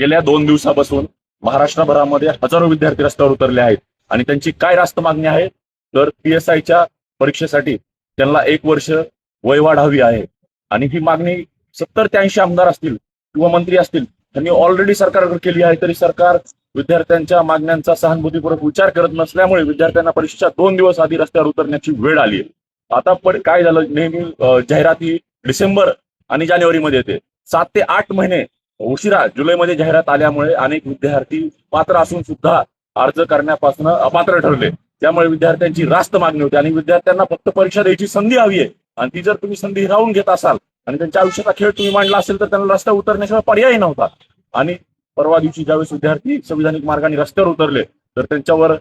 गेल्या दोन दिवसापासून महाराष्ट्रभरामध्ये हजारो विद्यार्थी रस्त्यावर उतरले आहेत आणि त्यांची काय रास्त मागणी आहे? तर पी एस आयच्या परीक्षेसाठी त्यांना एक वर्ष वयवाढ हवी आहे. आणि ही मागणी सत्तर ते ऐंशी आमदार असतील किंवा मंत्री असतील त्यांनी ऑलरेडी सरकारकडे केली आहे तरी सरकार विद्यार्थ्यांच्या मागण्यांचा सहानुभूतीपूर्वक विचार करत नसल्यामुळे विद्यार्थ्यांना परीक्षेच्या दोन दिवस आधी रस्त्यावर उतरण्याची वेळ आली आहे. आता पण काय झालं नेहमी जाहिराती डिसेंबर आणि जानेवारीमध्ये येते. सात ते आठ महिने उशिरा जुलैमध्ये जाहिरात आल्यामुळे अनेक विद्यार्थी पात्र असून सुद्धा अर्ज करण्यापासून अपात्र ठरले. त्यामुळे विद्यार्थ्यांची रास्त मागणी होती आणि विद्यार्थ्यांना फक्त परीक्षा द्यायची संधी हवी आहे. आणि ती जर तुम्ही संधी हिरावून घेत असाल आणि त्यांच्या आयुष्याचा खेळ तुम्ही मांडला असेल तर त्यांना रस्ता उतरण्याशिवाय पर्याय नव्हता. आणि परवा दिवशी ज्यावेळेस विद्यार्थी संविधानिक मार्गाने रस्त्यावर उतरले तर त्यांच्यावर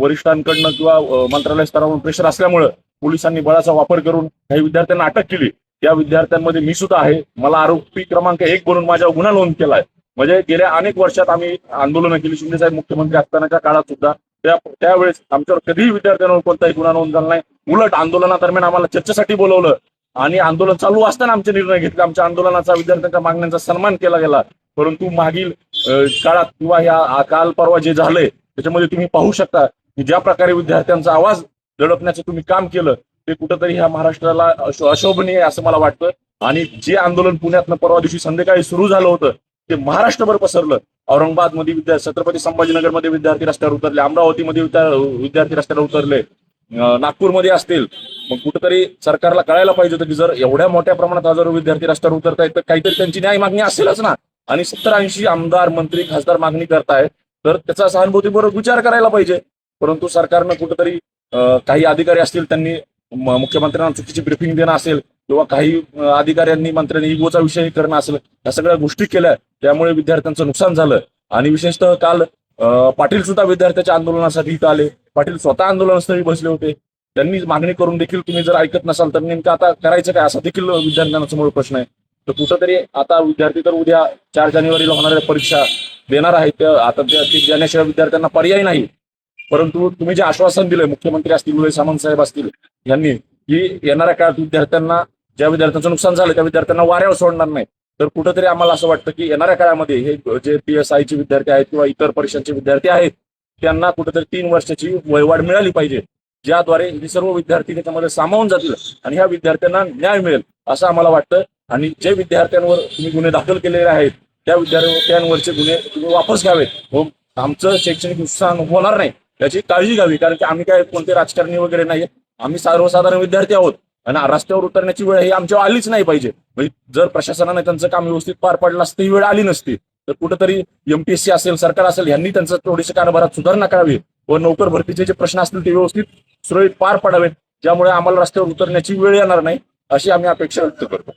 वरिष्ठांकडनं किंवा मंत्रालय स्तरावरून प्रेशर असल्यामुळे पोलिसांनी बळाचा वापर करून काही विद्यार्थ्यांना अटक केली. त्या विद्यार्थ्यांमध्ये मी सुद्धा आहे. मला आरोपी क्रमांक एक बनून माझ्यावर गुन्हा नोंद केलाय. म्हणजे गेल्या अनेक वर्षात आम्ही आंदोलनं केली. शिंदे साहेब मुख्यमंत्री असतानाच्या काळात सुद्धा त्या त्यावेळेस आमच्यावर कधीही विद्यार्थ्यांवर कोणताही गुन्हा नोंद झाला नाही. उलट आंदोलनादरम्यान आम्हाला चर्चेसाठी बोलवलं. आणि आंदोलन चालू असताना आमचे निर्णय घेतले. आमच्या आंदोलनाचा विद्यार्थ्यांच्या मागण्यांचा सन्मान केला गेला. परंतु मागील काळात किंवा ह्या काल परवा जे झालंय त्याच्यामध्ये तुम्ही पाहू शकता की ज्या प्रकारे विद्यार्थ्यांचा आवाज दडपण्याचं तुम्ही काम केलं ते कुठंतरी ह्या महाराष्ट्राला अशोभनीय असं मला वाटतं. आणि जे आंदोलन पुण्यातनं परवा दिवशी संध्याकाळी सुरू झालं होतं ते महाराष्ट्रभर पसरलं. औरंगाबादमध्ये विद्यार्थी छत्रपती संभाजीनगरमध्ये विद्यार्थी रस्त्यावर उतरले अमरावतीमध्ये विद्यार्थी रस्त्यावर उतरले नागपूरमध्ये असतील. मग कुठेतरी सरकारला कळायला पाहिजे होतं की जर एवढ्या मोठ्या प्रमाणात हजारो विद्यार्थी रस्त्यावर उतरतायत तर काहीतरी त्यांची न्याय मागणी असेलच ना. आणि सत्तर ऐंशी आमदार मंत्री खासदार मागणी करतायत तर त्याचा सहानुभूतीपूर्वक विचार करायला पाहिजे. परंतु सरकारनं कुठेतरी काही अधिकारी असतील त्यांनी मुख्यमंत्र्यांना चुकीची ब्रिफिंग देणं असेल किंवा काही अधिकाऱ्यांनी मंत्र्यांनी इगोचा विषय करणं असेल या सगळ्या गोष्टी केल्या त्यामुळे विद्यार्थ्यांचं नुकसान झालं. आणि विशेषतः काल पाटील सुद्धा विद्यार्थ्याच्या आंदोलनासाठी इथं आले. पाटील स्वतः आंदोलनस्थळी बसले होते. त्यांनी मागणी करून देखील तुम्ही जर ऐकत नसाल तर नेमकं आता करायचं काय? असा देखील विद्यार्थ्यांना समोर प्रश्न आहे. तर कुठंतरी आता विद्यार्थी तर उद्या चार जानेवारीला होणाऱ्या परीक्षा देणार आहेत. आता त्या देण्याशिवाय विद्यार्थ्यांना पर्याय नाही. परंतु तुम्ही जे आश्वासन दिलंय मुख्यमंत्री असतील उदय सामंत साहेब असतील यांनी की येणाऱ्या काळात विद्यार्थ्यांना ज्या विद्यार्थ्यांचं नुकसान झालं त्या विद्यार्थ्यांना वाऱ्यावर सोडणार नाही तर कुठंतरी आम्हाला असं वाटतं की येणाऱ्या काळामध्ये हे जे पी एस आयचे विद्यार्थी आहेत किंवा इतर परीक्षांचे विद्यार्थी आहेत त्यांना कुठेतरी तीन वर्षाची वयवाढ मिळाली पाहिजे ज्याद्वारे हे सर्व विद्यार्थी त्याच्यामध्ये सामावून जातील आणि ह्या विद्यार्थ्यांना न्याय मिळेल असं आम्हाला वाटतं. आणि जे विद्यार्थ्यांवर तुम्ही गुन्हे दाखल केलेले आहेत त्या विद्यार्थ्यांवरचे गुन्हे तुम्ही वापस घ्यावेत. व आमचं शैक्षणिक नुकसान होणार नाही. याची काळजी घ्यावी कारण की आम्ही काय कोणते राजकारणी वगैरे नाही आम्ही सर्वसाधारण विद्यार्थी आहोत. आणि रस्त्यावर उतरण्याची वेळ ही आमच्यावर आलीच नाही पाहिजे. म्हणजे जर प्रशासनाने त्यांचं काम व्यवस्थित पार पाडलं असतं ही वेळ आली नसती तर कुठंतरी एमपीएससी असेल सरकार असेल यांनी त्यांचं थोडीशी कारभारात सुधारणा करावी व नोकर भरतीचे जे प्रश्न असतील ते व्यवस्थित सुरळीत पार पाडावेत. ज्यामुळे आम्हाला रस्त्यावर उतरण्याची वेळ येणार नाही अशी आम्ही अपेक्षा व्यक्त करतो.